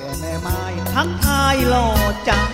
แม่ไม้ทักทายหล่อจัง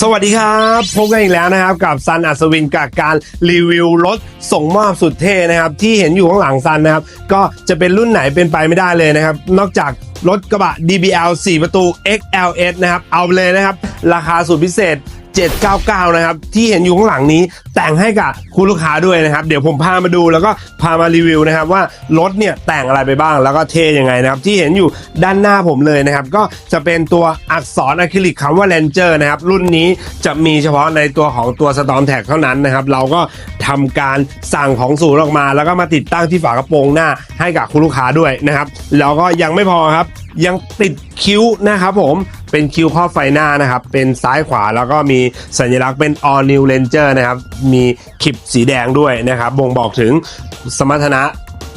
สวัสดีครับพบกันอีกแล้วนะครับ กับซันอัศวินกับการรีวิวรถส่งมอบสุดเท่นะครับ ที่เห็นอยู่ข้างหลังซันนะครับ ก็จะเป็นรุ่นไหนเป็นไปไม่ได้เลยนะครับ นอกจากรถกระบะ DBL 4 ประตู XLS นะครับ เอาเลยนะครับ ราคาสุดพิเศษ 799 นะครับ ที่เห็นอยู่ข้างหลังนี้แต่งให้กับคุณลูกค้าด้วยนะครับ เดี๋ยวผมพามาดูแล้วก็พามารีวิวนะครับว่ารถเนี่ยแต่งอะไรไปบ้างแล้วก็เท่ยังไงนะครับ ที่เห็นอยู่ด้านหน้าผมเลยนะครับ ก็จะเป็นตัวอักษรอะคริลิกคำว่า Ranger นะครับ รุ่นนี้จะมีเฉพาะในตัวของตัว Storm Tag เท่านั้นนะครับ เราก็ทำการสั่งของศูนย์ออกมา แล้วก็มาติดตั้งที่ฝากระโปรงหน้าให้กับคุณลูกค้าด้วยนะครับแล้วก็ยังไม่พอครับยังติดคิ้วนะครับผม เป็นคิวครอบไฟหน้านะครับ เป็นซ้ายขวาแล้วก็มีสัญลักษณ์เป็น all new ranger นะครับ มีขีบสีแดงด้วยนะครับ บ่งบอกถึงสมรรถนะ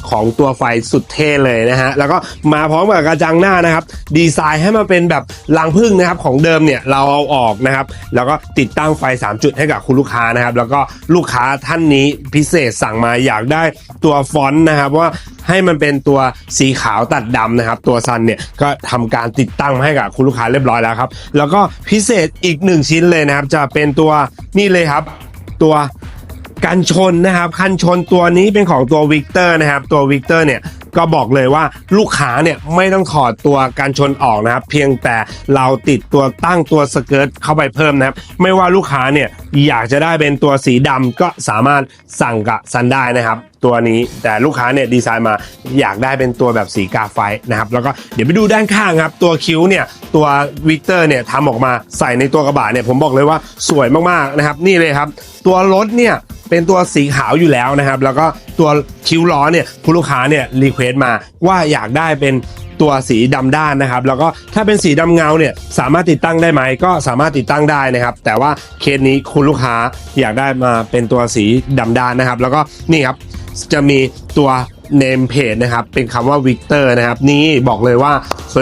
ของตัวไฟสุดเท่เลยนะฮะ แล้วก็มาพร้อมกับกระจังหน้านะครับ ดีไซน์ให้มันเป็นแบบรังพึ่งนะครับของเดิมเนี่ยเราเอาออกนะครับ แล้วก็ติดตั้งไฟ 3 จุดให้กับคุณลูกค้านะครับ แล้วก็ลูกค้าท่านนี้พิเศษสั่งมาอยากได้ตัวฟอนต์นะครับว่าให้มันเป็นตัวสีขาวตัดดำนะครับ ตัวซันเนี่ยก็ทำการติดตั้งมาให้กับคุณลูกค้าเรียบร้อยแล้วครับ แล้วก็พิเศษอีกหนึ่งชิ้นเลยนะครับ จะเป็นตัวนี่เลยครับ ตัว กันชนนะครับคันชนตัวนี้เป็นของตัววิกเตอร์นะครับ ตัววิกเตอร์เนี่ยก็บอกเลยว่าลูกค้าเนี่ยไม่ต้องถอดตัวกันชนออกนะครับ เพียงแต่เราติดตัวตั้งตัวสเกิร์ตเข้าไปเพิ่มนะครับ ไม่ว่าลูกค้าเนี่ยอยากจะได้เป็นตัวสีดำก็สามารถสั่งกับซันได้นะครับ ตัวนี้แต่ลูกค้าเนี่ยดีไซน์มาอยากได้เป็นตัวแบบสีกาไฟนะครับ แล้วก็เดี๋ยวไปดูด้านข้างครับ ตัวคิ้วเนี่ยตัววิกเตอร์เนี่ยทำออกมาใส่ในตัวกระบะเนี่ยผมบอกเลยว่าสวยมากๆนะครับ นี่เลยครับ ตัวรถเนี่ย เป็นตัวสีขาวอยู่แล้วนะครับ แล้วก็ตัวคิ้วล้อเนี่ยคุณลูกค้าเนี่ยรีเควสต์มาว่าอยากได้เป็นตัวสีดำด้านนะครับ แล้วก็ถ้าเป็นสีดำเงาเนี่ยสามารถติดตั้งได้ไหมก็สามารถติดตั้งได้นะครับ แต่ว่าเคสนี้คุณลูกค้าอยากได้มาเป็นตัวสีดำด้านนะครับ แล้วก็นี่ครับจะมีตัวเนมเพจนะครับเป็นคำว่าวิกเตอร์นะครับ นี่บอกเลยว่า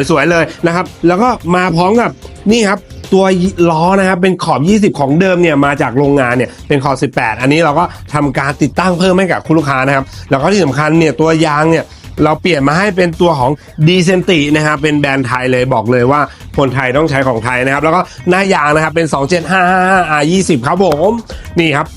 สวยๆเลยนะครับ แล้วก็มาพร้อมกับนี่ครับ ตัวล้อนะครับเป็นขอบ 20 ของเดิมเนี่ยมาจากโรงงานเนี่ยเป็นขอบ 18 อันนี้เราก็ทำการติดตั้งเพิ่มให้กับคุณลูกค้านะครับ แล้วก็ที่สำคัญเนี่ยตัวยางเนี่ยเราเปลี่ยนมาให้เป็นตัวของดีเซนตินะครับเป็นแบรนด์ไทยเลยบอกเลยว่าคนไทยต้องใช้ของไทยนะครับ แล้วก็หน้ายางนะครับเป็น 27555 R20 ครับผมนี่ครับ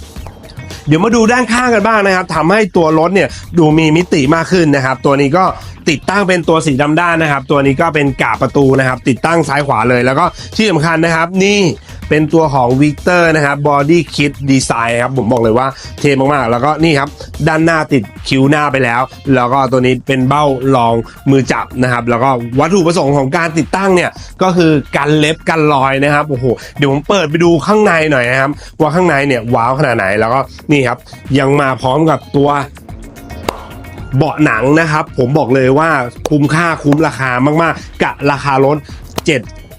เดี๋ยวมาดูด้านข้างกันบ้างนะครับทำให้ตัวรถเนี่ยดูมีมิติมากขึ้นนะครับ ตัวนี้ก็ติดตั้งเป็นตัวสีดำด้านนะครับ ตัวนี้ก็เป็นกาบประตูนะครับ ติดตั้งซ้ายขวาเลยแล้วก็ที่สำคัญนะครับ นี่ เป็นตัวของวิกเตอร์นะครับบอดี้คิดดีไซน์ครับผมบอกเลยว่าเท่มากๆ แล้วก็นี่ครับ ด้านหน้าติดคิ้วหน้าไปแล้ว แล้วก็ตัวนี้เป็นเบ้ารองมือจับนะครับ แล้วก็วัตถุประสงค์ของการติดตั้งเนี่ยก็คือกันเล็บกันรอยนะครับโอ้โหเดี๋ยวผมเปิดไปดูข้างในหน่อยนะครับ ว่าข้างในเนี่ยว้าวขนาดไหนแล้วก็นี่ครับยังมาพร้อมกับตัวเบาะหนังนะครับ ผมบอกเลยว่าคุ้มค่าคุ้มราคามากๆกับราคารถ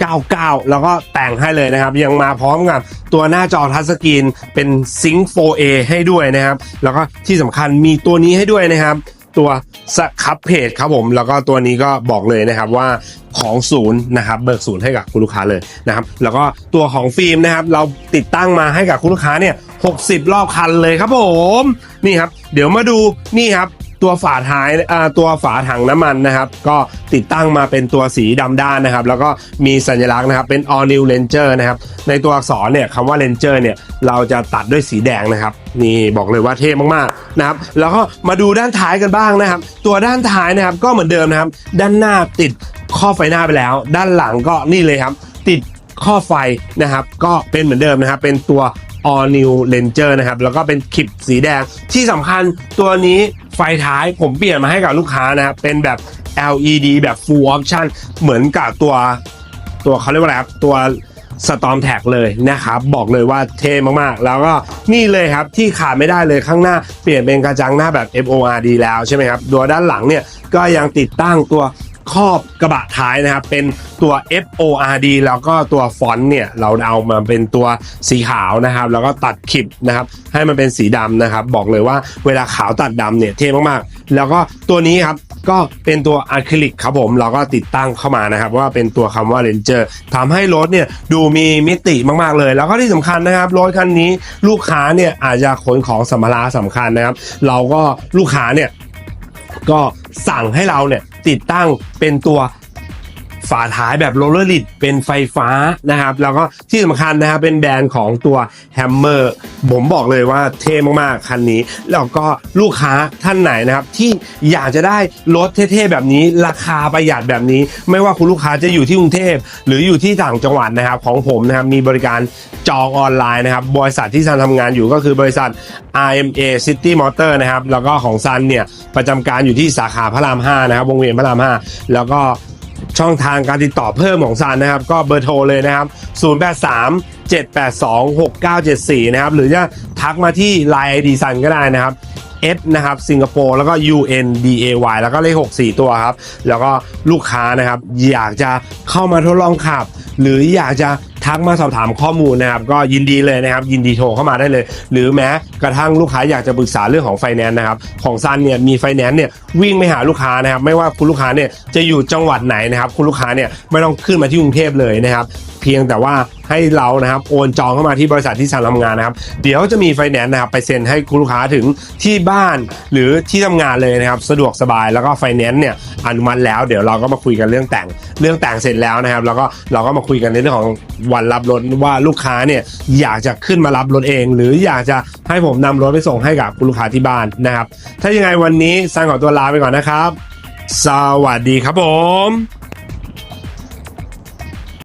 99 แล้วก็แต่งให้เลยนะครับ ยังมาพร้อมกับตัวหน้าจอทัชสกรีนเป็นซิงค์ 4A ให้ด้วยนะครับ แล้วก็ที่สำคัญมีตัวนี้ให้ด้วยนะครับ ตัวสครับเพจครับผม แล้วก็ตัวนี้ก็บอกเลยนะครับว่าของศูนย์นะครับเบิกศูนย์ให้กับคุณลูกค้าเลยนะครับ แล้วก็ตัวของฟิล์มนะครับ เราติดตั้งมาให้กับคุณลูกค้าเนี่ย 60 รอบคันเลยครับผม นี่ครับ เดี๋ยวมาดูนี่ครับ ตัวฝาท้ายอ่าตัวฝาถังน้ำมันนะครับ ก็ติดตั้งมาเป็นตัวสีดำด้านนะครับ แล้วก็มีสัญลักษณ์นะครับเป็น all new ranger นะครับในตัวอักษรเนี่ยคำว่า ranger เนี่ยเราจะตัดด้วยสีแดงนะครับนี่บอกเลยว่าเท่มากๆนะครับ แล้วก็มาดูด้านท้ายกันบ้างนะครับ ตัวด้านท้ายนะครับก็เหมือนเดิมนะครับ ด้านหน้าติดข้อไฟหน้าไปแล้ว ด้านหลังก็นี่เลยครับ ติดข้อไฟนะครับ ก็เป็นเหมือนเดิมนะครับ เป็นตัว all new ranger นะครับ แล้วก็เป็นคลิปสีแดงที่สำคัญตัวนี้ ไฟท้ายผมเปลี่ยนมาให้กับลูกค้านะครับเป็นแบบ LED แบบ full option เหมือนกับตัวตัวเขาเรียกว่าอะไรครับตัว Storm Tag เลยนะครับบอกเลยว่าเท่มากๆ แล้วก็นี่เลยครับที่ขาดไม่ได้เลยข้างหน้าเปลี่ยนเป็นกระจังหน้าแบบ FORD แล้วใช่ไหมครับตัวด้านหลังเนี่ยก็ยังติดตั้งตัว ครอบกระบะท้ายนะครับ เป็นตัว FORD แล้วก็ตัวฟอนต์เนี่ยเราเอามาเป็นตัวสีขาวนะครับ แล้วก็ตัดคลิปนะครับ ให้มันเป็นสีดำนะครับ บอกเลยว่าเวลาขาวตัดดำเนี่ยเท่มากๆ แล้วก็ตัวนี้ครับก็เป็นตัวอะคริลิกครับผมเราก็ติดตั้งเข้ามานะครับ ว่าเป็นตัวคำว่า Ranger ทำให้รถเนี่ยดูมีมิติมากๆเลย แล้วก็ที่สำคัญนะครับรถคันนี้ลูกค้าเนี่ยอาจจะขนของสัมภาระสำคัญนะครับ เราก็ลูกค้าเนี่ยก็สั่งให้เราเนี่ย ติดตั้งเป็นตัว ฝาท้ายแบบโรลเลอร์ลิดเป็นไฟฟ้านะครับ แล้วก็ที่สำคัญนะครับเป็นแบรนด์ของตัวแฮมเมอร์ผมบอกเลยว่าเท่มากๆ คันนี้ แล้วก็ลูกค้าท่านไหนนะครับ ที่อยากจะได้รถเท่ๆแบบนี้ ราคาประหยัดแบบนี้ ไม่ว่าคุณลูกค้าจะอยู่ที่กรุงเทพหรืออยู่ที่ต่างจังหวัดนะครับของผมนะครับมีบริการจองออนไลน์นะครับบริษัทที่ซันทำงานอยู่ก็คือบริษัท RMA City Motor นะครับแล้วก็ของซันเนี่ยประจำการอยู่ที่สาขาพระราม5นะครับวงเวียนพระราม5แล้วก็ ช่องทางการติดต่อเพิ่มของซันนะครับ ก็เบอร์โทรเลยนะครับ 083 782 6974 นะครับ หรือจะทักมาที่ Line ID ซันก็ได้นะครับ F นะครับสิงคโปร์แล้วก็ U N D A Y แล้วก็เลข 6 4 ตัวครับ แล้วก็ลูกค้านะครับ อยากจะเข้ามาทดลองขับ หรืออยากจะทักมาสอบถามข้อมูลนะครับก็ยินดีเลยนะครับ ยินดีโทรเข้ามาได้เลย หรือแม้กระทั่งลูกค้าอยากจะปรึกษาเรื่องของไฟแนนซ์นะครับของซันเนี่ยมีไฟแนนซ์เนี่ยวิ่งไม่หาลูกค้านะครับไม่ว่าคุณลูกค้าเนี่ยจะอยู่จังหวัดไหนนะครับคุณลูกค้าเนี่ยไม่ต้องขึ้นมาที่กรุงเทพเลยนะครับเพียงแต่ว่าให้เรานะครับโอนจองเข้ามาที่บริษัทที่ซันทำงานนะครับ เดี๋ยวจะมีไฟแนนซ์นะครับไปเซ็นให้คุณลูกค้าถึงที่บ้านหรือที่ทำงานเลยนะครับ สะดวกสบายแล้วก็ไฟแนนซ์เนี่ยอนุมัติแล้วเดี๋ยวเราก็มาคุยกันเรื่องแต่งเรื่องแต่งเสร็จแล้วนะครับ แล้วก็เราก็มาคุยกันในเรื่องของวันรับรถว่าลูกค้าเนี่ยอยากจะขึ้นมารับรถเอง หรืออยากจะให้ผมนำรถไปส่งให้กับคุณลูกค้าที่บ้านนะครับ ถ้ายังไงวันนี้ซันขอตัวลาไปก่อนนะครับ สวัสดีครับผม